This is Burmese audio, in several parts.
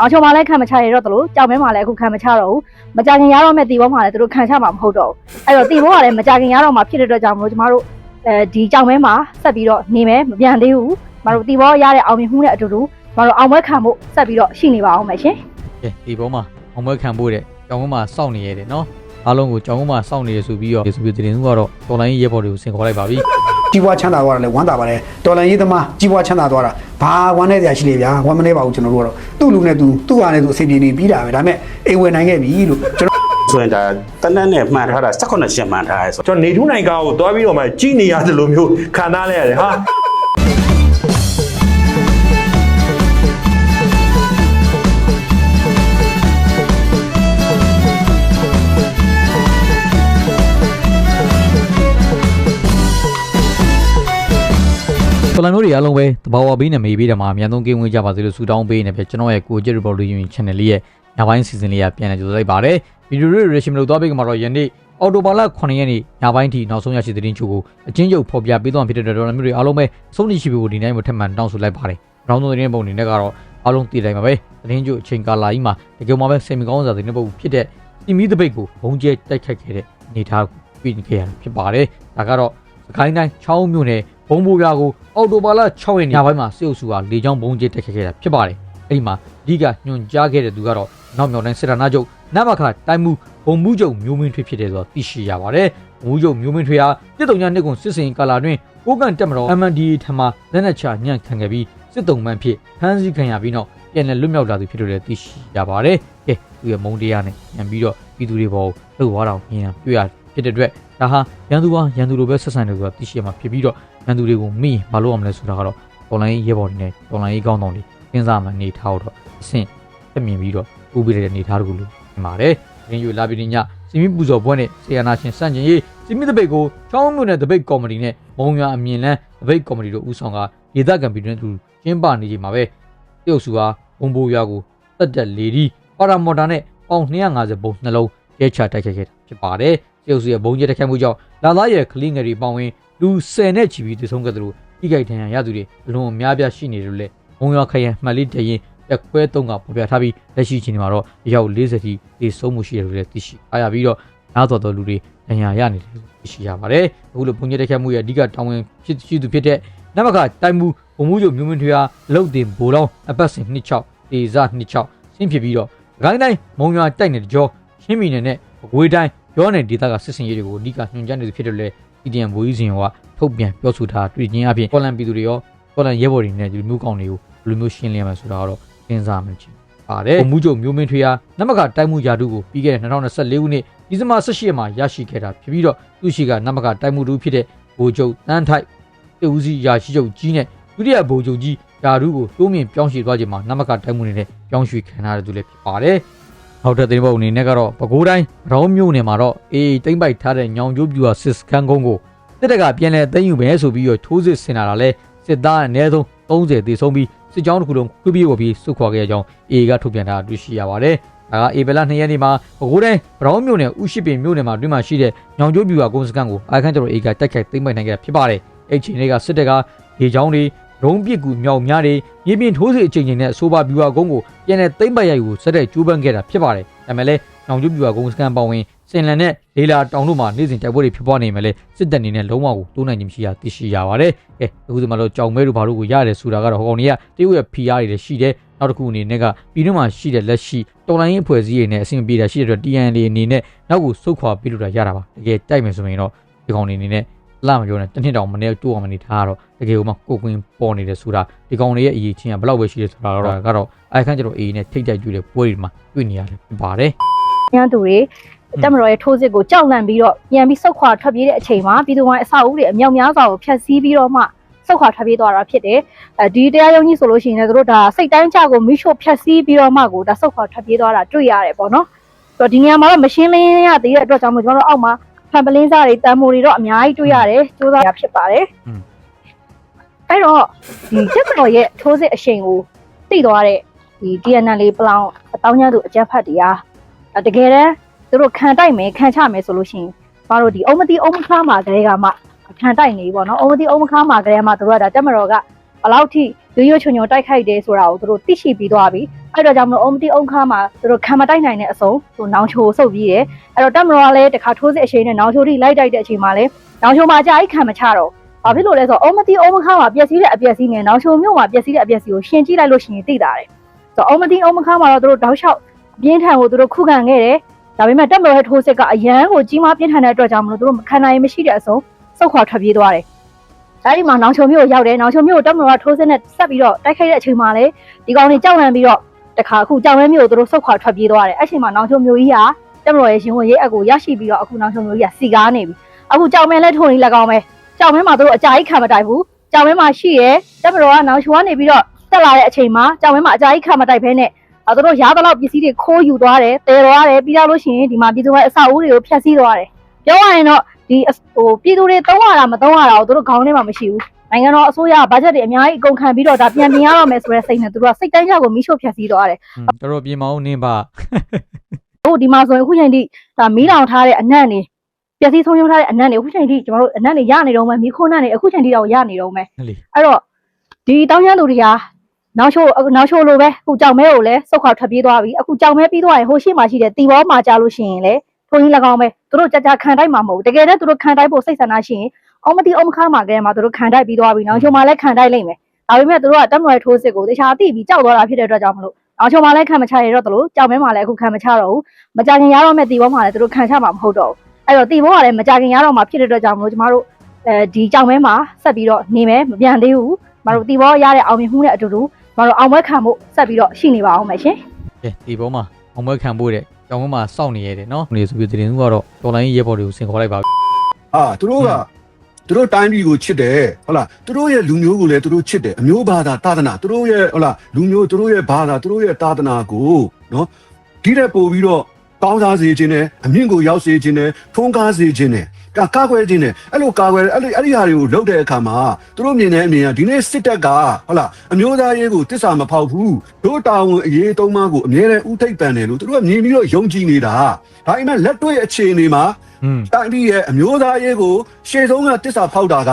အောင်ချုံမှာလည်းခံမချရတော့တလို့ကြောင်မဲမှာလည်းအခုခံမချတော့ဘူးမကြခင်ရတော့မဲ့တီဘောမှာလည်းသူတို့ခံချမှာမဟုတ်တော့ဘူးအဲ့တော့တီဘောကလည်းမကြခင်ရတော့မှာဖြစ်တဲ့အတွက်ကြောင့်မလို့ကျမတို့အဲဒီကြောင်မဲမှာဆက်ပြီးတော့နေမယ်မပြန်သေးဘူးကျမတို့တီဘောရတဲ့အောင်မြင်မှုနဲ့အတူတူကျမတို့အောင်ပွဲခံဖို့ဆက်ပြီးတော့ရှိနေပါအောင်မယ်ရှင်ကဲဒီပေါ်မှာအောင်ပွဲခံဖို့တဲ့ကြောင်ကုန်းမှာစောင့်နေရတယ်နော်အားလုံးကိုကြောင်ကုန်းမှာစောင့်နေရဆိုပြီးတော့ဆိုပြီးတင်သူကတော့တော်လိုင်းရဲဘော်တွေကိုဆင်ခေါ်လိုက်ပါပြီ ကြီးပွားချမ်းသာသွားတာလဲဝမ်းသာပါတယ်တော်လန်ရေးသမားကြီးပွားချမ်းသာသွားတာဘာဝမ်းနဲ့စရာရှိလေဗျာဝမ်းမနေပါဘူးကျွန်တော်တို့ကတော့သူ့လူနဲ့သူသူ့ဟာနဲ့သူအစီအပြေနေပြီးတာပဲဒါပေမဲ့အိမ်ဝင်နိုင်ခဲ့ပြီလို့ကျွန်တော်ဆိုရင်ဒါတနက်နဲ့မှန်ထားတာ18ချက်မှန်ထားရဲဆိုကျွန်တော်နေထူးနိုင်ကားကိုသွားပြီးတော့မှကြည်နေရတယ်လို့မျိုးခံစားလိုက်ရတယ်ဟာ တော်လိုင်းမျိုးတွေအားလုံးပဲတဘာဝဘေးနဲ့မေးပေးတယ်မှာအများဆုံးကင်းဝင်ကြပါစေလို့ဆုတောင်းပေးနေပြကျွန်တော်ရဲ့ကိုကျစ် revolution channel လေးရဲ့ညပိုင်းစီစဉ်လေးကပြန်လည်ကြိုဆိုလိုက်ပါတယ်ဗီဒီယိုတွေ reaction လို့သွားပေးကြမှာတော့ယနေ့အော်တိုဘာလ9ရက်နေ့ညပိုင်းထိနောက်ဆုံးရရှိတဲ့သတင်းချို့ကိုအချင်းချုပ်ဖော်ပြပေးသွားမှာဖြစ်တဲ့အတွက်တော်လိုင်းမျိုးတွေအားလုံးပဲဆုံးဖြတ်ရှိဖို့ဒီနေ့မှထပ်မံတောင်းဆိုလိုက်ပါတယ်။နောက်ဆုံးသတင်းပုံအနေနဲ့ကတော့အားလုံးတည်တိုင်းပါပဲသတင်းချို့အချိန်ကာလကြီးမှာတကယ်မှပဲစိတ်မကောင်းစရာသတင်းပုံဖြစ်တဲ့စီမီးတပိတ်ကိုဘုံကျဲတိုက်ခတ်ခဲ့တဲ့အနေအထားကိုပြင်ခဲ့ရတာဖြစ်ပါတယ်။ဒါကတော့စကိုင်းတိုင်းချောင်းမြို့နယ် ဘုံဘိုးပြားကိုအော်တိုဘာလ6ရက်နေ့ညပိုင်းမှာစစ်အုပ်စုကလေကြောင်းဘုံကျဲတိုက်ခတ်ခဲ့တာဖြစ်ပါတယ်။အဲ့ဒီမှာအဓိကညွန်ကြားခဲ့တဲ့သူကတော့နောက်မြောက်တိုင်းစစ်တာနာချုပ်နမခတိုင်းမှုဘုံမှုချုပ်မျိုးမင်းထွေးဖြစ်တယ်ဆိုတော့သိရှိရပါတယ်။ဘုံမှုချုပ်မျိုးမင်းထွေးဟာတစ်တုံညာနှစ်ကွန်စစ်စင်ကာလာတွင်ကိုကန်တက်မတော် MNDA ထမလက်နက်ချညံ့ခံခဲ့ပြီးစစ်တုံမှန်ဖြစ်ဖမ်းဆီးခံရပြီးနောက်ပြန်လည်လွတ်မြောက်လာသူဖြစ်လို့လည်းသိရှိရပါတယ်။ကဲသူရဲ့မုံတရားနဲ့ပြန်ပြီးတော့ပြည်သူတွေပေါ်လှုပ်သွားတာကိုမြင်ရတွေ့ရ ဖြစ်တဲ့အတွက်ဒါဟာရန်သူဟာရန်သူလိုပဲဆက်ဆံတယ်ဆိုတာသိရှိရမှာဖြစ်ပြီးတော့ရန်သူတွေကိုမိရင်မလုပ်အောင်လဲဆိုတာကတော့တော်လိုင်းရဲဘော်တွေနဲ့တော်လိုင်းရေးကောင်းဆောင်တွေစဉ်းစားမှနေထားတော့အဆင့်တက်မြင်ပြီးတော့ဥပဒေတဲ့နေထားတကူလို့မြင်ပါတယ်။ရင်းယူလာပြီးညစီမီပူဇော်ပွဲနဲ့ဆေယနာရှင်စန့်ကျင်ရေးစီမီတပိတ်ကိုချောင်းမြို့နယ်တပိတ်ကော်မတီနဲ့မုံရွာအမြင်လန်းတပိတ်ကော်မတီတို့ဦးဆောင်ကဒေသခံပြည်တွင်းသူကျင်းပနေချိန်မှာပဲတရုတ်စုဟာဘုံဘိုးရွာကိုတက်တက်လေဒီပါရာမော်တာနဲ့ပေါင်250ပုံနှလုံးရဲချတိုက်ခိုက်ခဲ့တာဖြစ်ပါတယ်တ ရုတ်စုရဲ့ဘုံကျဲတိုက်ခိုက်မှုကြောင့်လာသားရဲ့ကလင်းငယ်တွေပေါင်ဝင်လူ10နဲ့ချီပြီးတဆုံးခဲ့တယ်လို့ဤကြိုက်ထန်ရသူတွေအလွန်အများပြားရှိနေတယ်လို့လည်းမုံရွာခရိုင်မှတ်လေးတရင်ရက်ခွဲသုံးကပေါ်ပြထားပြီးလက်ရှိချိန်မှာတော့အယောက်40ထိဒီဆုံးမှုရှိတယ်လို့လည်းသိရှိအားရပြီးတော့နားတော်တော်လူတွေဒဏ်ရာရနေတယ်လို့သိရှိရပါတယ်အခုလိုဘုံကျဲတိုက်ခိုက်မှုရဲ့အဓိကတောင်းဝင်ဖြစ်ရှိသူဖြစ်တဲ့နမကတိုင်မှုဘုံမှုချုပ်မျိုးမင်းထွေအားအလုတ်တင်ဘိုးလောင်းအပတ်စဉ်26ဒေဇ26ဆင်းဖြစ်ပြီးတော့ဂိုင်းတိုင်းမုံရွာတိုက်နေတဲ့ကြောချင်းမီနယ်နဲ့ဘွေတိုင်း ရောနယ်ဒေသကစစ်စင်ရေးတွေကိုအဓိကညွှန်ကြားနေသူဖြစ်တယ်လို့လည်း CDM ဘိုးကြီးစင်ကထုတ်ပြန်ပြောဆိုထားတွေ့ချင်းအပြင်ကော်လန်ပြည်သူတွေရောကော်လန်ရဲဘော်တွေနဲ့ဒီမျိုးကောင်တွေကိုဘယ်လိုမျိုးရှင်းလင်းရမလဲဆိုတာတော့စဉ်းစားမှချင်းပါတယ်။မူးချုပ်မျိုးမင်းထွေးဟာနမကတိုက်မှုယာတုကိုပြီးခဲ့တဲ့2024ခုနှစ်ဒီဇင်ဘာ18ရက်မှာရရှိခဲ့တာဖြစ်ပြီးတော့သူရှိကနမကတိုက်မှုတူဖြစ်တဲ့ဘိုးချုပ်တန်းထိုက်တူဦးစီရာရှိချုပ်ကြီးနဲ့ဒုတိယဘိုးချုပ်ကြီးယာတုကိုတိုးမြင့်ပြောင်းရွှေ့သွားခြင်းမှာနမကတိုက်မှုနေနဲ့ပြောင်းရွှေ့ခံရတဲ့သူလည်းဖြစ်ပါတယ်။ နောက်တဲ့သတင်းပုတ်အနေနဲ့ကတော့ပဲခူးတိုင်းရောင်းမြို့နယ်မှာတော့အေးတိမ့်ပိုက်ထားတဲ့ညောင်ကျိုးပြူဟာစစ်စခန်းကုန်းကိုတစ်တက်ကပြန်လဲသိမ်းယူမယ်ဆိုပြီးတော့ထိုးစစ်ဆင်လာတာလဲစစ်သားအနည်းဆုံး30တေဆုံးပြီးစစ်ကြောင်းတစ်ခုလုံးခွေးပြေးဝပြီးစုခွာခဲ့ကြကြောင်းအေကထုတ်ပြန်တာတွေ့ရှိရပါတယ်။ဒါကအေဘလာ2ရက်နေ့မှာပဲခူးတိုင်းဗရောင်းမြို့နယ်ဥရှိပင်မြို့နယ်မှာတွင်မှရှိတဲ့ညောင်ကျိုးပြူဟာကုန်းစခန်းကိုအာခန့်ကျော်အေကတိုက်ခိုက်သိမ်းပိုက်နိုင်ခဲ့တာဖြစ်ပါတယ်။အဲ့ချိန်တွေကစစ်တပ်ကရေချောင်းတွေ ရုံးပစ်ကူမြောက်များတွေမြေပြင်ထိုးစစ်အချိန်ချိန်နဲ့ဆိုပါပြူဟာကုန်းကိုပြန်လဲသိမ်းပိုက်ရယူကိုစက်တဲ့ကျိုးပန်းခဲ့တာဖြစ်ပါတယ်။ဒါပေမဲ့လည်းညောင်ကျိုးပြူဟာကုန်းစခန်းပေါဝင်စင်လန်နဲ့လေလာတောင်တို့မှာနေ့စဉ်တိုက်ပွဲတွေဖြစ်ပွားနေမယ်လေစစ်တပ်အနေနဲ့လုံးဝကိုတိုးနိုင်ခြင်းမရှိရသိရှိရပါတယ်။ကဲအခုဒီမှာတော့ကြောင်မဲတို့ဘာလို့ကိုရတယ်ဆိုတာကတော့ဟောကောင်တွေကတရုတ်ရဲ့ PR တွေလည်းရှိတယ်။နောက်တစ်ခုအနေနဲ့ကပြည်တွင်းမှာရှိတဲ့လက်ရှိတော်လိုင်းရေးအဖွဲ့အစည်းတွေနဲ့အဆင်ပြေတာရှိတဲ့အတွက် TNL အနေနဲ့နောက်ကိုစုတ်ခွာပြီးလို့တာရတာပါ။တကယ်တိုက်မယ်ဆိုရင်တော့ဒီကောင်တွေအနေနဲ့ လာမပြောနဲ့တစ်နှစ်တောင်မနေ့တိုးအောင်မနေထားတော့တကယ်ကိုမှကိုကွင်းပေါ်နေတယ်ဆိုတာဒီကောင်တွေရဲ့အရေးချင်းကဘယ်လောက်ပဲရှိတယ်ဆိုတာတော့ကတော့အဲခန့်ကျတော့အေးနဲ့ထိတ်တိုက်ကြည့်တဲ့ပွဲတွေမှာတွေ့နေရတယ်ဖြစ်ပါတယ်။ညသူတွေတက်မတော်ရဲ့ထိုးစစ်ကိုကြောက်လန့်ပြီးတော့ပြန်ပြီးဆုတ်ခွာထွက်ပြေးတဲ့အချိန်မှာပြည်သူဝိုင်းအဆောက်အဦတွေအမြောက်များစွာကိုဖျက်ဆီးပြီးတော့မှဆုတ်ခွာထွက်ပြေးသွားတာဖြစ်တယ်။အဲဒီတရားရုံးကြီးဆိုလို့ရှိရင်လည်းတို့ဒါစိတ်တိုင်းကြကိုမိရှို့ဖျက်ဆီးပြီးတော့မှကိုဒါဆုတ်ခွာထွက်ပြေးသွားတာတွေ့ရတယ်ပေါ့နော်။ဆိုတော့ဒီနေရာမှာတော့မရှင်းလင်းရသေးတဲ့အတွက်ကြောင့်မို့ကျွန်တော်တို့အောက်မှာ ဖန်ပလင်းစားတွေတန်မိုတွေတော့အများကြီးတွေ့ရတယ်။စူးစမ်းရဖြစ်ပါတယ်။အဲ့တော့ဒီတက်မတော်ရဲ့ထိုးစစ်အရှိန်ကိုသိသွားတဲ့ဒီ DNL ပလောင်အတောင်းကျသူအကြက်ဖတ်တရားတကယ်တမ်းသူတို့ခံတိုက်မယ်ခံချမယ်ဆိုလို့ရှိရင်ဘာလို့ဒီအုံမတိအုံမခါမှာကလေးကမှခံတိုက်နေပေါ့နော်အုံမတိအုံမခါမှာကလေးကမှသူတို့ကဒါတက်မတော်က ဘယ်လောက်ထိရွရွချွန်ချွန်တိုက်ခိုက်တယ်ဆိုတာကိုသူတို့သိရှိပြီးသွားပြီအဲ့တော့ကြောင့်မလို့အုံမတိအုံခါမှာသူတို့ခံမတိုက်နိုင်တဲ့အစုံသူနောင်ချိုဆုပ်ပြီးတယ်အဲ့တော့တက်မတော်ကလည်းတခါထိုးစစ်အချိန်နဲ့နောင်ချိုထိလိုက်တိုက်တဲ့အချိန်မှာလည်းနောင်ချိုမှာအကြိုက်ခံမချတော့ဘာဖြစ်လို့လဲဆိုတော့အုံမတိအုံမခါမှာပျက်စီးတဲ့အပျက်စီးနဲ့နောင်ချိုမြို့မှာပျက်စီးတဲ့အပျက်စီးကိုရှင်းကြည့်လိုက်လို့ရှိရင်သိတာတယ်ဆိုတော့အုံမတိအုံမခါမှာတော့သူတို့တောက်လျှောက်အပြင်းထန်ကိုသူတို့ခုခံခဲ့တယ်ဒါပေမဲ့တက်မတော်ရဲ့ထိုးစစ်ကအရန်ကိုကြီးမားပြင်းထန်တဲ့အတွက်ကြောင့်မလို့သူတို့မခံနိုင်မရှိတဲ့အစုံစုတ်ခွာထွက်ပြေးသွားတယ် အဲဒီမှာနောင်ချုံမြို့ကိုရောက်တယ်နောင်ချုံမြို့ကိုတက်မတော်ကထိုးစစ်နဲ့ဆက်ပြီးတော့တိုက်ခိုက်တဲ့အချိန်မှာလေဒီကောင်တွေကြောက်လန့်ပြီးတော့တခါအခုကြောက်ရဲမြို့ကိုသူတို့စုတ်ခွာထွက်ပြေးသွားတယ်အဲ့ချိန်မှာနောင်ချုံမြို့ကြီးကတက်မတော်ရဲ့ရှင်ဝင်ရေးအကူရရှိပြီးတော့အခုနောင်ချုံမြို့ကြီးကစီကားနေပြီအခုကြောက်မဲလဲထုံနေလက်ကောင်ပဲကြောက်မဲမှာသူတို့အကြာကြီးခံမတိုက်ဘူးကြောက်မဲမှာရှိရဲတက်မတော်ကနောင်ချုံကနေပြီးတော့တက်လာတဲ့အချိန်မှာကြောက်မဲမှာအကြာကြီးခံမတိုက်ဘဲနဲ့အဲသူတို့ရားသလောက်ပစ္စည်းတွေခိုးယူသွားတယ်တည်သွားတယ်ပြီးတော့လို့ရှိရင်ဒီမှာပြည်သူတွေအဆောက်အဦတွေကိုဖျက်ဆီးသွားတယ်ပြောရရင်တော့ ဒီအစဟိုပြည်သူတွေတုံးရတာမတုံးရတာကိုသူတို့ခေါင်းထဲမှာမရှိဘူးနိုင်ငံတော်အစိုးရဘတ်ဂျက်တွေအများကြီးအကုန်ခံပြီးတော့ဒါပြန်ပြင်ရတော့မယ်ဆိုတဲ့စိတ်နဲ့သူတို့ကစိတ်တိုင်းကြကိုမိရှို့ဖျက်ဆီးသွားတယ်ဟွန်းတော်တော်ပြင်မအောင်နင်းပါဟိုဒီမှာဆိုရင်အခုချိန်ထိဒါမီးလောင်ထားတဲ့အနံ့တွေပျက်စီးဆုံးရှုံးထားတဲ့အနံ့တွေအခုချိန်ထိကျွန်တော်တို့အနံ့တွေရနေတော့မယ်မီးခိုးနံ့တွေအခုချိန်ထိတော့ရနေတော့မယ်ဟဲ့လေအဲ့တော့ဒီတောင်းရန်သူတွေကနောက်ချိုအခုနောက်ချိုလိုပဲအခုကြောင်မဲကိုလည်းစုတ်ခွာထွက်ပြေးသွားပြီအခုကြောင်မဲပြီးသွားရင်ဟိုရှိမှရှိတဲ့တီဘောမှာကြားလို့ရှိရင်လေ ထုံးကြီး၎င်းပဲသူတို့ကြကြခံတိုက်မှာမဟုတ်ဘူးတကယ်တည်းသူတို့ခံတိုက်ဖို့စိတ်ဆန္ဒရှိရင်အောင်မတီအောင်မခါမှာကလေးမှာသူတို့ခံတိုက်ပြီးသွားပြီနောက်ချိုမှာလည်းခံတိုက်လိမ့်မယ်ဒါပေမဲ့သူတို့ကတက်မွယ်ထိုးစစ်ကိုတခြားတိပြီးကြောက်သွားတာဖြစ်တဲ့အတွက်ကြောင့်မလို့နောက်ချိုမှာလည်းခံမချရတော့တလို့ကြောင်မဲမှာလည်းအခုခံမချတော့ဘူးမကြခင်ရတော့မဲ့တီဘောမှာလည်းသူတို့ခံချမှာမဟုတ်တော့ဘူးအဲ့တော့တီဘောကလည်းမကြခင်ရတော့မှာဖြစ်တဲ့အတွက်ကြောင့်မလို့ကျမတို့အဲဒီကြောင်မဲမှာဆက်ပြီးတော့နေမယ်မပြန်သေးဘူးမတို့တီဘောရတဲ့အောင်မြင်မှုနဲ့အတူတူမတို့အောင်ပွဲခံဖို့ဆက်ပြီးတော့ရှိနေပါအောင်မယ်ရှင်ကဲဒီပေါ်မှာအောင်ပွဲခံဖို့တဲ့ ကြောင်ဘက်မှာစောင့်နေရတယ်နော်နေဆိုပြီးတင်သူကတော့တော်လိုင်းရဲဘော်တွေကိုစင်ခေါ်လိုက်ပါပြီအာသူတို့ကသူတို့တိုင်းပြည်ကိုချစ်တယ်ဟုတ်လားသူတို့ရဲ့လူမျိုးကိုလည်းသူတို့ချစ်တယ်အမျိုးဘာသာသာသနာသူတို့ရဲ့ဟုတ်လားလူမျိုးသူတို့ရဲ့ဘာသာသူတို့ရဲ့သာသနာကိုနော်ဒီတဲ့ပို့ပြီးတော့ကောင်းစားစေခြင်းနဲ့အမြင့်ကိုရောက်စေခြင်းနဲ့ထုံးကားစေခြင်းနဲ့ ကကာကွယ်ခြင်းနဲ့အဲ့လိုကာကွယ်အဲ့ဒီအဲ့ဒီဟာတွေကိုလုပ်တဲ့အခါမှာသူတို့မြင်တဲ့အမြင်ကဒီနေ့စစ်တပ်ကဟုတ်လားအမျိုးသားရေးကိုတစ္ဆာမဖောက်ဘူးတို့တာဝန်အရေးသုံးပါးကိုအမြဲတမ်းဥထိပ်ပန်တယ်လို့သူတို့ကမြင်ပြီးတော့ယုံကြည်နေတာဒါအိမ်မဲ့လက်တွေ့အခြေအနေမှာဟွန်းတိုင်းပြည်ရဲ့အမျိုးသားရေးကိုရှေ့ဆုံးကတစ္ဆာဖောက်တာက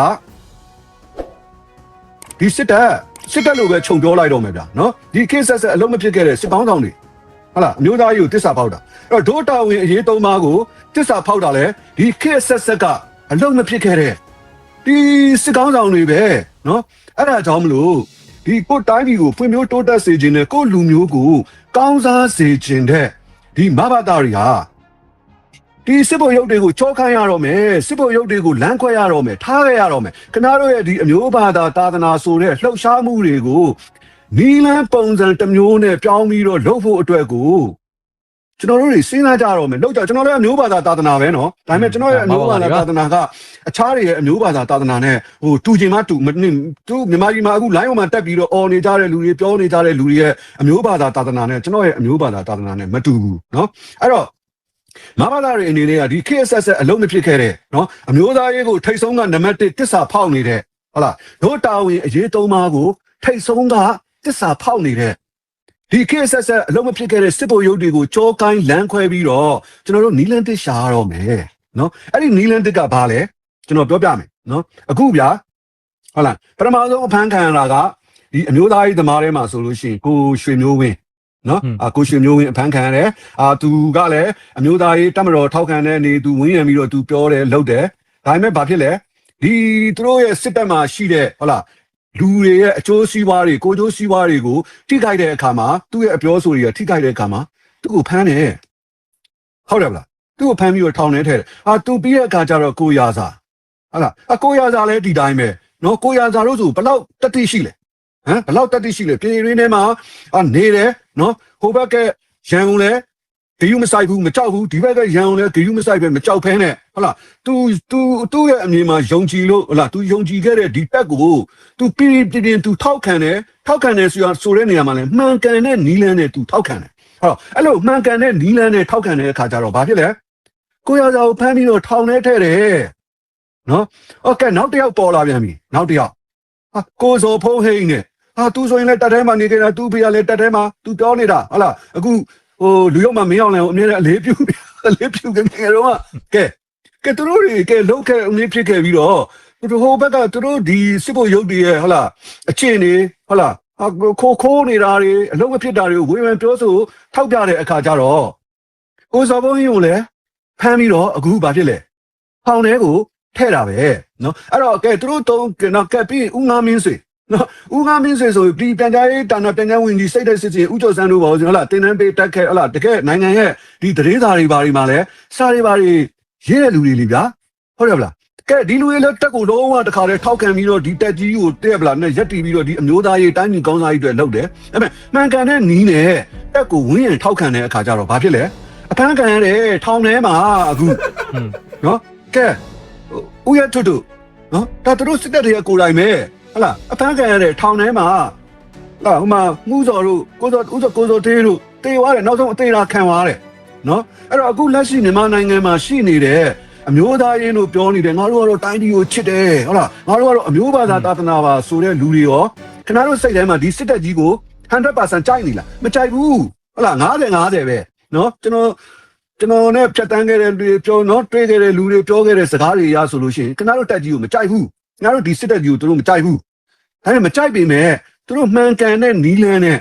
ဒီစစ်တပ်စစ်တပ်လို့ပဲခြုံပြောလိုက်တော့မယ်ဗျာနော်ဒီကိစ္စဆက်အလုံးမဖြစ်ခဲ့တဲ့စစ်ကောင်းဆောင်တွေ ဟုတ်လားအမျိုးသားရေးကိုတစ္ဆာဖောက်တာအဲ့တော့ဒိုးတာဝင်အရေးသုံးပါးကိုတစ္ဆာဖောက်တာလဲဒီကိစ္စဆက်ကအလုံးမဖြစ်ခဲ့တဲ့ဒီစစ်ကောင်းဆောင်တွေပဲနော်အဲ့ဒါကြောင့်မလို့ဒီကိုယ်တိုင်းပြည်ကိုဖွံ့ဖြိုးတိုးတက်စေခြင်းနဲ့ကိုယ်လူမျိုးကိုကောင်းစားစေခြင်းတဲ့ဒီမဘာတာတွေဟာဒီစစ်ဘုတ်ရုပ်တွေကိုကြောခိုင်းရတော့မယ်စစ်ဘုတ်ရုပ်တွေကိုလမ်းခွဲရတော့မယ်ထားခဲ့ရတော့မယ်ခဏတို့ရဲ့ဒီအမျိုးဘာသာသာသနာဆိုတဲ့လှုပ်ရှားမှုတွေကို နီလန်းပုံစံတစ်မျိုးနဲ့ပြောင်းပြီးတော့လှုပ်ဖို့အတွက်ကိုကျွန်တော်တို့တွေစဉ်းစားကြတော့မယ်လှုပ်ကြကျွန်တော်တို့အမျိုးဘာသာသာသနာပဲเนาะဒါပေမဲ့ကျွန်တော်ရဲ့အမျိုးဘာသာသာသနာကအခြားတွေရဲ့အမျိုးဘာသာသာသနာနဲ့ဟိုတူချင်မှတူမနစ်သူမြန်မာပြည်မှာအခု line ပေါ်မှာတက်ပြီးတော့អော်နေကြတဲ့လူတွေပြောနေကြတဲ့လူတွေရဲ့အမျိုးဘာသာသာသနာနဲ့ကျွန်တော်ရဲ့အမျိုးဘာသာသာသနာနဲ့မတူဘူးเนาะအဲ့တော့ မဘာသာတွေအနေနဲ့ကဒီ KSS အလုံးမဖြစ်ခဲ့တဲ့နော်အမျိုးသားရေးကိုထိတ်ဆုံးကနံပါတ်1တစ္ဆာဖောက်နေတဲ့ဟုတ်လားတို့တာဝန်အရေးသုံးပါးကိုထိတ်ဆုံးက တစ္ဆာဖောက်နေတဲ့ဒီ KSS အလုံးမဖြစ်ခဲ့တဲ့စစ်ဘုတ်ရုပ်တွေကိုကြောကိုင်းလမ်းခွဲပြီးတော့ကျွန်တော်တို့နီလန်တစ်ရှာရတော့မယ်နော်အဲ့ဒီနီလန်တစ်ကဘာလဲကျွန်တော်ပြောပြမယ်နော်အခုဗျာဟုတ်လားပထမဆုံးအဖမ်းခံရတာကဒီအမျိုးသားရေးသမားတွေမှာဆိုလို့ရှိရင်ကိုရွှေမျိုးဝင်းနော်အာကိုရွှေမျိုးဝင်းအဖမ်းခံရတယ်အာသူကလည်းအမျိုးသားရေးတက်မတော်ထောက်ခံတဲ့နေသူဝင်းရံပြီးတော့သူပြောတယ်လုပ်တယ်ဒါပေမဲ့ဘာဖြစ်လဲဒီသူတို့ရဲ့စစ်တပ်မှာရှိတဲ့ဟုတ်လား လူတွေရဲ့အကျိုးစီးပွားတွေကိုယ်ကျိုးစီးပွားတွေကိုထိခိုက်တဲ့အခါမှာသူ့ရဲ့အပြောဆိုတွေကထိခိုက်တဲ့အခါမှာသူ့ကိုဖမ်းတယ်ဟုတ်တယ်ဗလားသူ့ကိုဖမ်းပြီးတော့ထောင်ထဲထည့်တယ်အာသူပြီးတဲ့အခါကျတော့ကိုရာစာဟုတ်လားအကိုရာစာလည်းဒီတိုင်းပဲနော်ကိုရာစာတို့ဆိုဘလောက်တတိရှိလဲဟမ်ဘလောက်တတိရှိလဲပြည်ရင်းထဲမှာအာနေတယ်နော်ဟိုဘက်ကရန်ကုန်လည်း ဂယူမဆိုင်ဘူးမကြောက်ဘူးဒီဘက်ကရန်အောင်လဲဂယူမဆိုင်ပဲမကြောက်ဖဲနဲ့ဟုတ်လား तू तू သူ့ရဲ့အမြင်မှာယုံကြည်လို့ဟုတ်လား तू ယုံကြည်ခဲ့တဲ့ဒီတက်ကို तू ပြပြပြ तू ထောက်ခံတယ်ထောက်ခံတယ်ဆိုရဆိုတဲ့နေရာမှာလဲမှန်ကန်တဲ့နီးလန်းနဲ့ तू ထောက်ခံတယ်ဟောအဲ့လိုမှန်ကန်တဲ့နီးလန်းနဲ့ထောက်ခံတဲ့အခါကျတော့ဘာဖြစ်လဲကိုရစာကိုဖမ်းပြီးတော့ထောင်ထဲထည့်တယ်နော်โอเคနောက်တစ်ယောက်ပေါ်လာပြန်ပြီနောက်တစ်ယောက်ဟာကိုစောဖုံးဟိန်းနဲ့ဟာ तू ဆိုရင်လည်းတက်ထဲမှာနေကြတာ तू ဖေကလည်းတက်ထဲမှာ तू ပြောနေတာဟုတ်လားအခု ဟိုလူရောက်မှမင်းအောင်လည်းအမြဲတမ်းအလေးပြုအလေးပြုငယ်ငယ်တော့ကဲကဲသူတို့တွေကဲလောက်ခဲ့အမြဲဖြစ်ခဲ့ပြီးတော့သူတို့ဟိုဘက်ကသူတို့ဒီစစ်ဖို့ရုပ်တွေရဲ့ဟုတ်လားအချင်းနေဟုတ်လားအခိုးခိုးနေတာတွေအလုံးမဖြစ်တာတွေကိုဝေဖန်ပြောဆိုထောက်ပြတဲ့အခါကျတော့ကိုစောဘုန်းကြီးကိုလည်းဖမ်းပြီးတော့အခုဘာဖြစ်လဲဖောင်ထဲကိုထဲ့တာပဲနော်အဲ့တော့ကဲသူတို့တုံးကတော့ကဲပြီးဦးငါမင်းဆွေ နော်ဦးငါမင်းဆွေဆိုဒီပြန်ကြားရေးတာနာပြန်ကြားဝင်ကြီးစိတ်တဲ့စစ်စစ်ဦးကျော်စန်းတို့ပါဦးဟုတ်လားတင်တန်းပေးတက်ခဲ့ဟုတ်လားတကယ်နိုင်ငံရဲ့ဒီသတင်းစာတွေဘာတွေမှာလဲစာတွေဘာတွေရေးတဲ့လူတွေလीဗျာဟုတ်တယ်ဗလားကဲဒီလူတွေလည်းတက်ကိုလုံးဝတခါတည်းထောက်ခံပြီးတော့ဒီတက်ကြီးကိုတဲ့ဗလာနဲ့ရက်တီပြီးတော့ဒီအမျိုးသားရေးတိုင်းပြည်ကောင်းစားရေးအတွက်လုပ်တယ်။ဒါပေမဲ့မှန်ကန်တဲ့နီးနဲ့တက်ကိုဝင်းရင်ထောက်ခံတဲ့အခါကျတော့ဘာဖြစ်လဲ။အဖမ်းခံရတယ်ထောင်ထဲမှာအခုဟွန်းနော်ကဲဦးရထွတ်တို့နော်ဒါသူတို့စစ်တပ်တွေကကိုယ်တိုင်ပဲ ဟလာအဖမ်းခံရတယ်ထောင်ထဲမှာဟာဟိုမှာမှုစော်တို့ကိုစော်ဦးစော်ကိုစော်တေးတို့တေးသွားတယ်နောက်ဆုံးအသေးတာခံသွားတယ်နော်အဲ့တော့အခုလက်ရှိမြန်မာနိုင်ငံမှာရှိနေတဲ့အမျိုးသားရင်းတို့ပြောနေတယ်ငါတို့ကတော့တိုင်းပြည်ကိုချစ်တယ်ဟုတ်လားငါတို့ကတော့အမျိုးဘာသာသာသနာပါဆိုတဲ့လူတွေရောခင်ဗျားတို့စိတ်ထဲမှာဒီစစ်တပ်ကြီးကို100%ကြိုက်နေလားမကြိုက်ဘူးဟုတ်လား90 90ပဲနော်ကျွန်တော်ကျွန်တော်နဲ့ဖြတ်တန်းခဲ့တဲ့လူတွေပြောနော်တွေ့ခဲ့တဲ့လူတွေပြောခဲ့တဲ့စကားတွေရဆိုလို့ရှိရင်ခင်ဗျားတို့တက်ကြီးကိုမကြိုက်ဘူးခ င်ဗျားတို့ဒီစစ်တပ်ကြီးကိုသူတို့မကြိုက်ဘူးဒါပေမဲ့မကြိုက်ပေမဲ့သူတို့မှန်ကန်တဲ့နီးလန်းနဲ့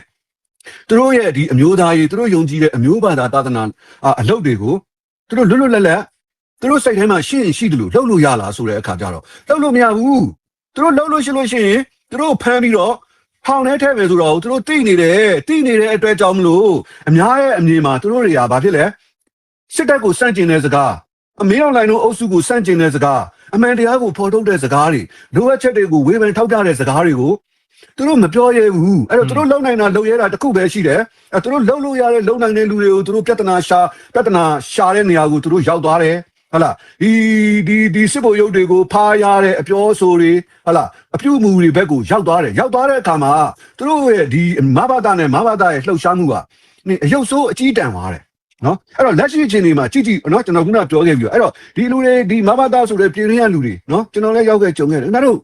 သူတို့ရဲ့ဒီအမျိုးသားရေးသူတို့ယုံကြည်တဲ့အမျိုးဘာသာသာသနာအာအလုပ်တွေကိုသူတို့လွတ်လွတ်လပ်လပ်သူတို့စိတ်ထဲမှာရှိရင်ရှိတယ်လို့လှုပ်လို့ရလားဆိုတဲ့အခါကျတော့လှုပ်လို့မရဘူးသူတို့လှုပ်လို့ရှိလို့ရှိရင်သူတို့ဖမ်းပြီးတော့ဖောင်ထဲထည့်မယ်ဆိုတော့သူတို့တိနေတယ်တိနေတဲ့အတွက်ကြောင့်မလို့အများရဲ့အမြင်မှာသူတို့တွေကဘာဖြစ်လဲစစ်တပ်ကိုစန့်ကျင်တဲ့စကားအမေအောင်လိုင်းတို့အုပ်စုကိုစန့်ကျင်တဲ့စကား အမှန်တရားကိုဖော်ထုတ်တဲ့စကားတွေလိုအပ်ချက်တွေကိုဝေဖန်ထောက်ပြတဲ့စကားတွေကိုသူတို့မပြောရဘူးအဲ့တော့သူတို့လုံနိုင်တာလုံရတာတစ်ခုပဲရှိတယ်အဲ့သူတို့လုံလို့ရတဲ့လုံနိုင်တဲ့လူတွေကိုသူတို့ပြဿနာရှာပြဿနာရှာတဲ့နေရာကိုသူတို့ရောက်သွားတယ်ဟုတ်လားဒီဒီဒီစစ်ဘုတ်ရုပ်တွေကိုဖားရတဲ့အပြောဆိုတွေဟုတ်လားအပြုအမူတွေဘက်ကိုရောက်သွားတယ်ရောက်သွားတဲ့အခါမှာသူတို့ရဲ့ဒီမဘာသာနဲ့မဘာသာရဲ့လှုပ်ရှားမှုကနေအယုတ်ဆိုးအကြီးတန်းသွားတယ် နော်အဲ့တော့လက်ရှိအချိန်တွေမှာကြည့်ကြည့်နော်ကျွန်တော်ခုနပြောခဲ့ပြီအဲ့တော့ဒီလူတွေဒီမဘာသာဆိုတဲ့ပြည်ရင်းရလူတွေနော်ကျွန်တော်လည်းရောက်ခဲ့ကြုံခဲ့တယ်ခင်ဗျားတို့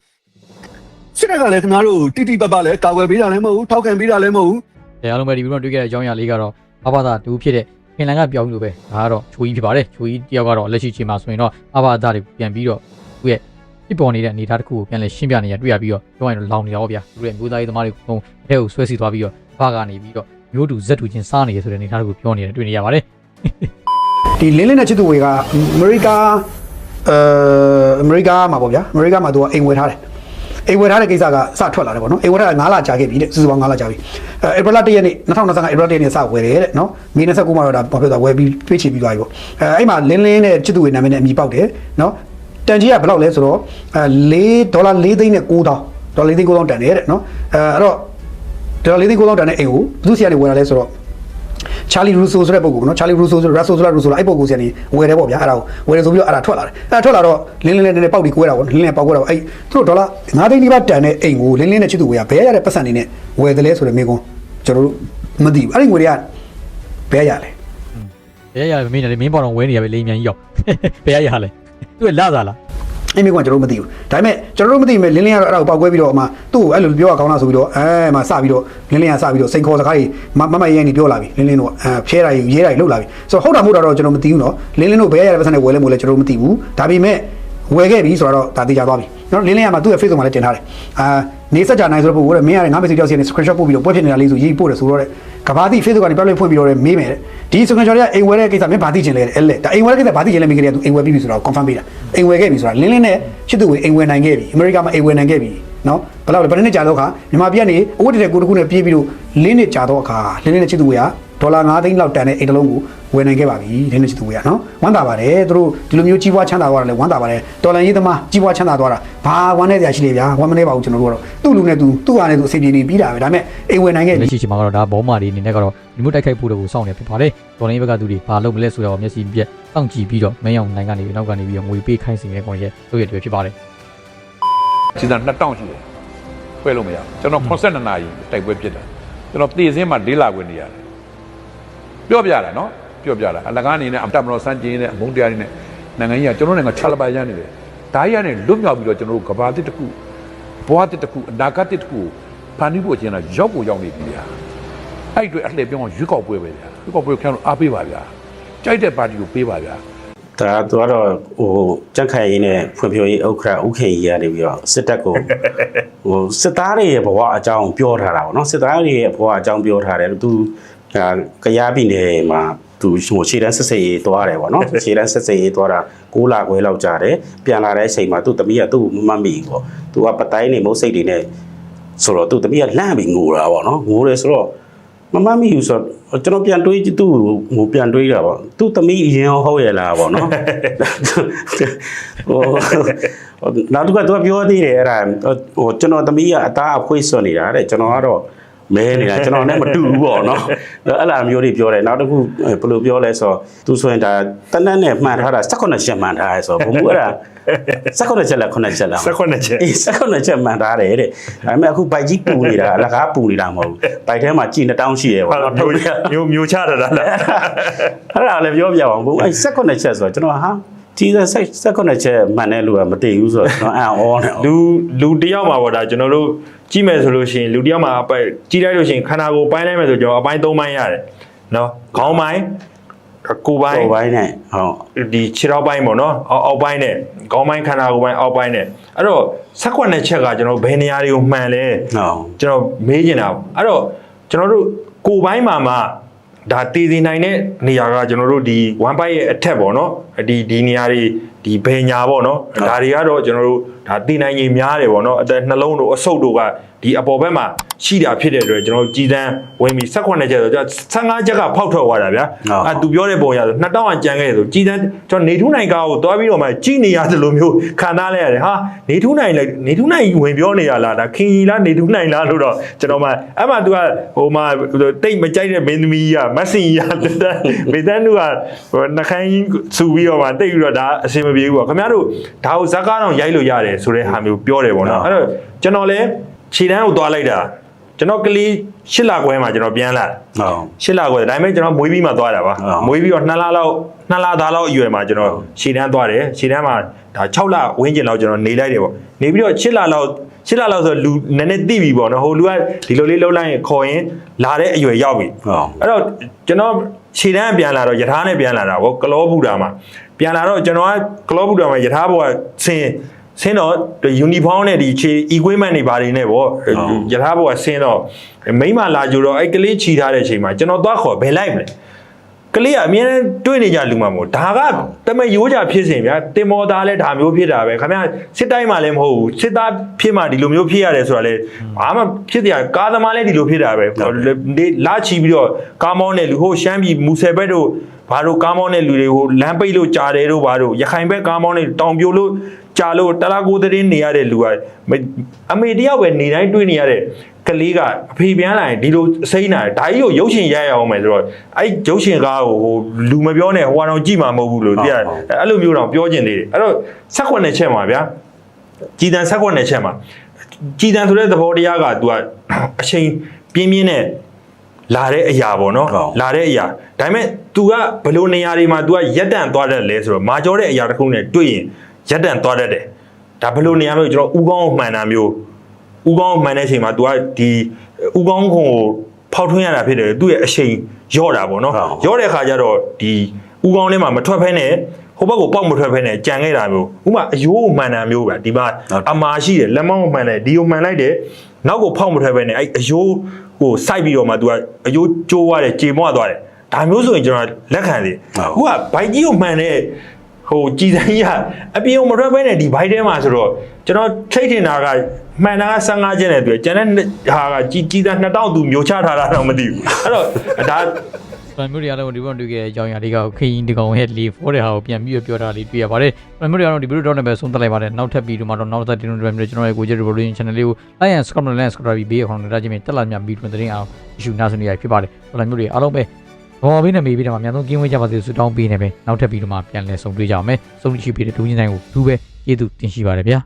စစ်တပ်ကလည်းခင်ဗျားတို့တိတိပတ်ပတ်လည်းကာကွယ်ပေးတာလည်းမဟုတ်ဘူးထောက်ခံပေးတာလည်းမဟုတ်ဘူး။အားလုံးပဲဒီဗီဒီယိုမှာတွေ့ခဲ့တဲ့အကြောင်းအရာလေးကတော့အဘာသာတူဖြစ်တဲ့ခင်လန်ကပြောင်းလို့ပဲဒါကတော့ချိုးကြီးဖြစ်ပါတယ်ချိုးကြီးတယောက်ကတော့လက်ရှိချိန်မှာဆိုရင်တော့အဘာသာတွေပြန်ပြီးတော့သူ့ရဲ့ဖြစ်ပေါ်နေတဲ့အနေအထားတစ်ခုကိုပြန်လဲရှင်းပြနေရတွေ့ရပြီးတော့ပြောရရင်တော့လောင်နေတာပေါ့ဗျာသူတို့ရဲ့မျိုးသားရေးသမားတွေကတော့အဲကိုဆွဲစီသွားပြီးတော့ဘာကနေပြီးတော့ မျိုးတူဇက်တူချင်းစားနေရဆိုတဲ့အနေအထားတစ်ခုပြောနေတယ်တွေ့နေရပါတယ်ဒီလင်းလင်းနဲ့ချစ်သူဝေကအမေရိကအဲအမေရိကမှာပေါ့ဗျာအမေရိကမှာသူကအိမ်ဝယ်ထားတယ်အိမ်ဝယ်ထားတဲ့ကိစ္စကစထွက်လာတယ်ပေါ့နော်အိမ်ဝယ်ထားတာ9လကြာခဲ့ပြီတဲ့စုစုပေါင်း9လကြာပြီအဲဧပြီလ1ရက်နေ့2025ဧပြီလ1ရက်နေ့စဝယ်တယ်တဲ့နော်မေ29မှာတော့ဒါဘာဖြစ်သွားဝယ်ပြီးတွေးချပြီးသွားပြီပေါ့အဲအဲ့မှာလင်းလင်းနဲ့ချစ်သူဝေနာမည်နဲ့အမည်ပေါက်တယ်နော်တန်ကြီးကဘယ်လောက်လဲဆိုတော့အဲ4ဒေါ်လာ4သိန်းနဲ့9တောင်းဒေါ်လာ4သိန်း9တောင်းတန်တယ်တဲ့နော်အဲအဲ့တော့ ဒေါ်လာ4သိန်း9တောင်းတန်တဲ့အိမ်ကိုဘယ်သူစီကနေဝယ်တာလဲဆိုတော့ချာလီရူဆိုဆိုတဲ့ပုံကိုနော်ချာလီရူဆိုဆိုရက်ဆိုဆိုလာရူဆိုလာအဲ့ပုံကိုစီကနေဝယ်တယ်ပေါ့ဗျာအဲ့ဒါကိုဝယ်တယ်ဆိုပြီးတော့အဲ့ဒါထွက်လာတယ်အဲ့ဒါထွက်လာတော့လင်းလင်းလေးနည်းနည်းပေါက်ပြီးကွဲတာပေါ့လင်းလင်းပေါက်ကွဲတာပေါ့အဲ့သူတို့ဒေါ်လာ9သိန်းဒီပါတန်တဲ့အိမ်ကိုလင်းလင်းနဲ့ချစ်သူဝယ်ရဘယ်ရတဲ့ပတ်စံနေနဲ့ဝယ်တယ်လဲဆိုတဲ့မိကုန်းကျွန်တော်တို့မသိဘူးအဲ့ဒီငွေတွေကဘယ်ရလဲ။ဘယ်ရရမင်းလည်းမင်းပေါ်တော့ဝဲနေရပဲလိန်မြန်ကြီးရောက်။ဘယ်ရရလဲ။သူကလာစားလား အဲ့မိကုန်းကကျွန်တော်တို့မသိဘူးဒါပေမဲ့ကျွန်တော်တို့မသိမဲ့လင်းလင်းကတော့အဲ့ဒါကိုပေါက်ကွဲပြီးတော့အမှသူ့ကိုအဲ့လိုပြောရကောင်းလားဆိုပြီးတော့အဲမှစပြီးတော့လင်းလင်းကစပြီးတော့စိန်ခေါ်စကားတွေမမမရဲနေပြောလာပြီလင်းလင်းတို့အဲဖျဲတာရေးတာလှုပ်လာပြီဆိုတော့ဟုတ်တာမဟုတ်တာတော့ကျွန်တော်မသိဘူးနော်လင်းလင်းတို့ဘယ်ရတဲ့ပတ်စံနဲ့ဝယ်လဲမို့လဲကျွန်တော်တို့မသိဘူးဒါပေမဲ့ ဝယ်ခဲ့ပြီဆိုတော့ဒါသိကြသွားပြီနော်လင်းလင်းရမှာသူ့ရဲ့ Facebook မှာလည်းတင်ထားတယ်အာနေစကြနိုင်ဆိုတော့ပို့တဲ့မင်းရတယ်ငါမစီတယောက်စီနဲ့ screenshot ပို့ပြီးတော့ပွဲဖြစ်နေတာလေးဆိုရေးပို့တယ်ဆိုတော့တဲ့ကဘာတိ Facebook ကနေပြောင်းလဲဖွင့်ပြီးတော့လည်းမေးမယ်တဲ့ဒီ screenshot တွေကအိမ်ဝယ်တဲ့ကိစ္စမင်းဘာသိချင်လဲအဲ့လေဒါအိမ်ဝယ်တဲ့ကိစ္စဘာသိချင်လဲမိကြတဲ့သူအိမ်ဝယ်ပြီးပြီဆိုတော့ confirm ပေးတာအိမ်ဝယ်ခဲ့ပြီဆိုတာလင်းလင်းနဲ့ချစ်သူဝေအိမ်ဝယ်နိုင်ခဲ့ပြီအမေရိကမှာအိမ်ဝယ်နိုင်ခဲ့ပြီနော်ဘယ်လောက်လဲဘယ်နှစ်ကြာတော့ခါမြန်မာပြည်ကနေအဝတ်တတဲ့ကိုတစ်ခုနဲ့ပြေးပြီးတော့လင်းနှစ်ကြာတော့အခါလင်းလင်းနဲ့ချစ်သူဝေက ဒေါ်လာ9သိန်းလောက်တန်တဲ့အိမ်တစ်လုံးကိုဝယ်နိုင်ခဲ့ပါပြီလင်းနှစ်ချစ်သူဝေကနော်ဝမ်းသာပါတယ်သူတို့ဒီလိုမျိုးကြီးပွားချမ်းသာသွားတယ်လေဝမ်းသာပါတယ်ဒေါ်လာရေးသမားကြီးပွားချမ်းသာသွားတာဘာဝမ်းနဲ့တရားရှိလေဗျာဝမ်းမနေပါဘူးကျွန်တော်တို့ကတော့သူ့လူနဲ့သူသူ့ဟာနဲ့သူအစီအပြေနေပြီးတာပဲဒါပေမဲ့အိမ်ဝယ်နိုင်ခဲ့။ပြီလက်ရှိချိန်မှာကတော့ဒါဘောမာတွေအနေနဲ့ကတော့ဒီမျိုးတိုက်ခိုက်ဖို့တော့စောင့်နေဖြစ်ပါတယ်။တော်လိုင်းဘက်ကသူတွေဘာလုပ်မလဲဆိုတော့မျက်စိပြက်စောင့်ကြည့်ပြီးတော့မင်းအောင်နိုင်ကနေနောက်ကနေပြီးတော့ငွေပေးခိုင်းစီနေတဲ့ကောင်ရဲ့တို့ရဲ့တွေဖြစ်ပါတယ်စီဇန်2000ရှိတယ်ဖွဲ့လို့မရဘူးကျွန်တော်82နာရီတိုက်ပွဲဖြစ်တာကျွန်တော်တည်စင်းမှာလေးလာခွင့်နေရတယ် ပြောပြတာနော်ပြောပြတာအလကားအနေနဲ့အတက်မတော်စမ်းကျင်းတဲ့အမုန်းတရားတွေနဲ့နိုင်ငံကြီးကကျွန်တော်နိုင်ငံခြားလပါရမ်းနေတယ်ဒါကြီးကနေလွတ်မြောက်ပြီးတော့ကျွန်တော်တို့ကဘာတစ်တစ်ခုဘဝတစ်တစ်ခုအနာဂတ်တစ်တစ်ခုဖန်တီးဖို့ကျင်းတာရောက်ကိုရောက်နေပြီဗျာအဲ့အတွေအလှည့်ပြောင်းရွေးကောက်ပွဲပဲဗျာရွေးကောက်ပွဲကိုခင်ဗျားတို့အားပေးပါဗျာကြိုက်တဲ့ပါတီကိုပေးပါဗျာဒါသူကတော့ဟိုကြက်ခိုင်ရင်းနဲ့ဖွံ့ဖြိုးရေးဥက္ခရာဥခင်ကြီးကနေပြီးတော့စစ်တပ်ကိုဟိုစစ်သားတွေရဲ့ဘဝအကြောင်းပြောထားတာပေါ့နော်စစ်သားတွေရဲ့ဘဝအကြောင်းပြောထားတယ်သူ ဒါကရားပြည်နယ်မှာသူဟိုခြေတန်းဆက်စပ်ရေးသွားတယ်ပေါ့နော်ခြေတန်းဆက်စပ်ရေးသွားတာ6လခွဲလောက်ကြာတယ်ပြန်လာတဲ့အချိန်မှာသူ့သမီးကသူ့ကိုမမတ်မိဘူးပေါ့သူကပတိုင်းနေမုတ်စိတ်တွေနဲ့ဆိုတော့သူ့သမီးကလှမ်းပြီးငိုတာပေါ့နော်ငိုတယ်ဆိုတော့မမတ်မိဘူးဆိုတော့ကျွန်တော်ပြန်တွေးကြည့်သူ့ကိုဟိုပြန်တွေးတာပေါ့သူ့သမီးအရင်ဟုတ်ရဲ့လားပေါ့နော်ဟိုနောက်တစ်ခါသူကပြောသေးတယ်အဲ့ဒါဟိုကျွန်တော်သမီးကအသားအဖွေးစွန်နေတာတဲ့ကျွန်တော်ကတော့ မဲနေတာကျွန်တော်နဲ့မတူဘူးပေါ့နော်အဲ့လိုမျိုးတွေပြောတယ်နောက်တစ်ခုဘယ်လိုပြောလဲဆိုတော့သူဆိုရင်ဒါတနက်နဲ့မှန်ထားတာ18ချက်မှန်ထားရဲဆိုတော့ဘုံဘူးအဲ့ဒါ18ချက်လား9ချက်လား18ချက်အေး18ချက်မှန်ထားတယ်တဲ့ဒါပေမဲ့အခုဘိုက်ကြီးပူနေတာအလကားပူနေတာမဟုတ်ဘူးဘိုက်ထဲမှာကြည်2000ရှိရဲပေါ့နော်ထုတ်ရမျိုးမျိုးချတာလားအဲ့ဒါလည်းပြောပြအောင်ဘုံအဲ့18ချက်ဆိုတော့ကျွန်တော်ဟာ ကြီးတဲ့18ချက်မှန်တဲ့လူကမတည်ဘူးဆိုတော့ကျွန်တော်အံ့ဩနေလူလူတယောက်မှာပေါ့ဒါကျွန်တော်တို့ကြည့်မယ်ဆိုလို့ရှိရင်လူတယောက်မှာအပိုက်ကြည့်လိုက်လို့ရှိရင်ခန္ဓာကိုယ်ပိုင်းလိုက်မယ်ဆိုကျွန်တော်အပိုင်း၃ပိုင်းရတယ်နော်ခေါင်းပိုင်းကိုယ်ပိုင်းဟိုဘိုင်းနဲ့ဟုတ်ဒီခြေထောက်ပိုင်းပေါ့နော်အောက်အောက်ပိုင်းနဲ့ခေါင်းပိုင်းခန္ဓာကိုယ်ပိုင်းအောက်ပိုင်းနဲ့အဲ့တော့ဆက်ကွက်နဲ့ချက်ကကျွန်တော်ဘယ်နေရာတွေကိုမှန်လဲဟုတ်ကျွန်တော်မေးချင်တာပေါ့အဲ့တော့ကျွန်တော်တို့ကိုယ်ပိုင်းမှာမှ ဒါတည်တည်နိုင်တဲ့နေရာကကျွန်တော်တို့ဒီ1 byte ရဲ့အထက်ပေါ့နော်ဒီဒီနေရာတွေ ဒီဘယ်ညာပေါ့နော်ဒါတွေကတော့ကျွန်တော်တို့ဒါတည်နိုင်ရင်များတယ်ပေါ့နော်အသက်နှလုံးတို့အဆုပ်တို့ကဒီအပေါ်ဘက်မှာရှိတာဖြစ်တဲ့အတွက်ကျွန်တော်တို့ကြည်တန်းဝင်ပြီး18ချက်ဆိုတော့15ချက်ကဖောက်ထွက်သွားတာဗျာအဲသူပြောတဲ့ပုံရဆို2000အကြံခဲ့ဆိုကြည်တန်းကျွန်တော်နေထူးနိုင်ကားကိုသွားပြီးတော့မှကြည်နေရတယ်လို့မျိုးခံစားလိုက်ရတယ်ဟာနေထူးနိုင်လေနေထူးနိုင်ဝင်ပြောနေရလားဒါခင်ကြီးလားနေထူးနိုင်လားလို့တော့ကျွန်တော်မှအဲ့မှာ तू ကဟိုမှာတိတ်မကြိုက်တဲ့မင်းသမီးကမက်ဆင်ကြီးကတန်းမေတန်းတို့ကဟိုနှခိုင်းစူပြီးတော့မှတိတ်ပြီးတော့ဒါအဆင်မပြေဘူးပေါ့ခင်ဗျားတို့ဒါကိုဇက်ကားတော့ရိုက်လို့ရတယ်ဆိုတဲ့ဟာမျိုးပြောတယ်ပေါ့နော်အဲ့တော့ကျွန်တော်လည်းခြေတန်းကိုသွားလိုက်တာကျွန်တော်ကလေးရှစ်လခွဲမှာကျွန်တော်ပြန်လာဟုတ်ရှစ်လခွဲဒါပေမဲ့ကျွန်တော်မွေးပြီးမှသွားတာပါဟုတ်မွေးပြီးတော့2လလောက်2လသားလောက်အရွယ်မှာကျွန်တော်ရှည်တန်းသွားတယ်ရှည်တန်းမှာဒါ6လဝန်းကျင်လောက်ကျွန်တော်နေလိုက်တယ်ပေါ့နေပြီးတော့6လလောက်6လလောက်ဆိုလူနည်းနည်းတိပြီပေါ့နော်ဟိုလူကဒီလိုလေးလှုပ်လိုက်ရင်ခေါ်ရင်လာတဲ့အရွယ်ရောက်ပြီဟုတ်အဲ့တော့ကျွန်တော်ခြေတန်းပြန်လာတော့ယထာနဲ့ပြန်လာတာပေါ့ကလောဘူတာမှာ ပြန်လာတော့ကျွန်တော်ကကလောဘူတာမှာယထာဘောကဆင်းဆင်းတော့ယူနီဖောင်းနဲ့ဒီခြေ equipment တွေဘာတွေနဲ့ပေါ့ယထာဘောကဆင်းတော့မိမလာကြတော့အဲ့ကလေးခြီထားတဲ့အချိန်မှာကျွန်တော်သွားခေါ်ဘယ်လိုက်မလဲ ကလေးကအမြဲတမ်းတွေ့နေကြလူမှာမို့ဒါကတမရိုးကြဖြစ်စဉ်ဗျာတင်မောသားလဲဒါမျိုးဖြစ်တာပဲခင်ဗျာစစ်တိုင်းမှာလည်းမဟုတ်ဘူးစစ်သားဖြစ်မှဒီလိုမျိုးဖြစ်ရတယ်ဆိုတာလေဘာမှဖြစ်တယ်ကားသမားလည်းဒီလိုဖြစ်တာပဲလာချီပြီးတော့ကားမောင်းတဲ့လူဟိုရှမ်းပြည်မူဆယ်ဘက်တို့ဘာတို့ကားမောင်းတဲ့လူတွေဟိုလမ်းပိတ်လို့ကြားတယ်တို့ဘာတို့ရခိုင်ဘက်ကားမောင်းတဲ့တောင်ပြိုလို့ကြားလို့တလားကိုသတင်းနေရတဲ့လူကအမေတယောက်ပဲနေတိုင်းတွေ့နေရတဲ့ ကလေးကအဖေပြန်လာရင်ဒီလိုစိမ့်နာဒါကြီးကိုရုပ်ရှင်ရိုက်ရအောင်မယ်ဆိုတော့အဲ့ရုပ်ရှင်ကားကိုဟိုလူမပြောနဲ့ဟိုကတော့ကြည့်မှာမဟုတ်ဘူးလို့သိရတယ်အဲ့လိုမျိုးတော့ပြောကျင်သေးတယ်အဲ့တော့ဆက်ခွက်နဲ့ချက်မှာဗျာကြည်တန်ဆက်ခွက်နဲ့ချက်မှာကြည်တန်ဆိုတဲ့သဘောတရားက तू ကအချိန်ပြင်းပြင်းနဲ့လာတဲ့အရာပေါ့နော် ဟုတ် လာတဲ့အရာဒါပေမဲ့ तू ကဘယ်လိုနေရာတွေမှာ तू ကရက်တန့်သွားတတ်လဲဆိုတော့မာကျော်တဲ့အရာတစ်ခုနဲ့တွေ့ရင်ရက်တန့်သွားတတ်တယ်ဒါဘယ်လိုနေရာမျိုးကျွန်တော်ဥကောင်းကိုမှန်တာမျိုး ဥကောင်းကိုမှန်တဲ့အချိန်မှာ तू ကဒီဥကောင်းခုံကိုဖောက်ထွင်းရတာဖြစ်တယ်သူ့ရဲ့အချိန်ရော့တာပေါ့နော်ဟုတ်ရော့တဲ့ခါကျတော့ဒီဥကောင်းထဲမှာမထွက်ဖဲနဲ့ဟိုဘက်ကိုပေါက်မထွက်ဖဲနဲ့ကြံခဲ့တာမျိုးဥပမာအယိုးကိုမှန်တာမျိုးပဲဒီမှာဟုတ်အမာရှိတယ်လက်မောင်းကိုမှန်တယ်ဒီကိုမှန်လိုက်တယ်နောက်ကိုဖောက်မထွက်ဖဲနဲ့အဲ့အယိုးကိုစိုက်ပြီးတော့မှ तू ကအယိုးကျိုးသွားတယ်ကြေမွသွားတယ်ဒါမျိုးဆိုရင်ကျွန်တော်လက်ခံတယ်ဟုတ်ခုကဘိုက်ကြီးကိုမှန်တဲ့ ဟိုကြည်စမ်းကြီးကအပြင်ကိုမထွက်ဖဲနဲ့ဒီဘိုက်ထဲမှာဆိုတော့ကျွန်တော်ထိတ်ထင်တာကမှန်တာက15ချက်နဲ့တွေ့ကျန်တဲ့ဟာကကြည်ကြည်စမ်း2000သူမျိုးချထားတာတော့မသိဘူးအဲ့တော့ဒါပလန်မျိုးတွေအားလုံးဒီဘက်တွေ့ခဲ့တဲ့အကြောင်းအရာတွေကခရင်ဒီကောင်ရဲ့လီဖိုးတဲ့ဟာကိုပြန်ပြီးတော့ပြောတာလေးတွေ့ရပါတယ်ပလန်မျိုးတွေအားလုံးဒီဗီဒီယိုတော့လည်းပဲဆုံးသက်လိုက်ပါတယ်နောက်ထပ်ဗီဒီယိုမှာတော့နောက်ထပ်ဒီလိုတွေမျိုးကျွန်တော်ရဲ့ကိုကျ revolution channel လေးကို like and subscribe နဲ့ subscribe ပြီးဘေးအခေါင်းနဲ့တက်ကြည့်မြတက်လာမြဗီဒီယိုသတင်းအောင် issue နားဆွေးနွေးရဖြစ်ပါတယ်ပလန်မျိုးတွေအားလုံးပဲ ဘော်ဘေးနဲ့မေးပြီးတော့အများဆုံးကင်းဝေးကြပါစေလို့ဆုတောင်းပေးနေပဲနောက်ထပ်ဗီဒီယိုမှာပြန်လည်ဆုံတွေ့ကြအောင်မယ်ဆုံးရှိပြီးတဲ့ဒူးချင်းတိုင်းကိုဒူးပဲကျေးဇူးတင်ရှိပါတယ်ဗျာ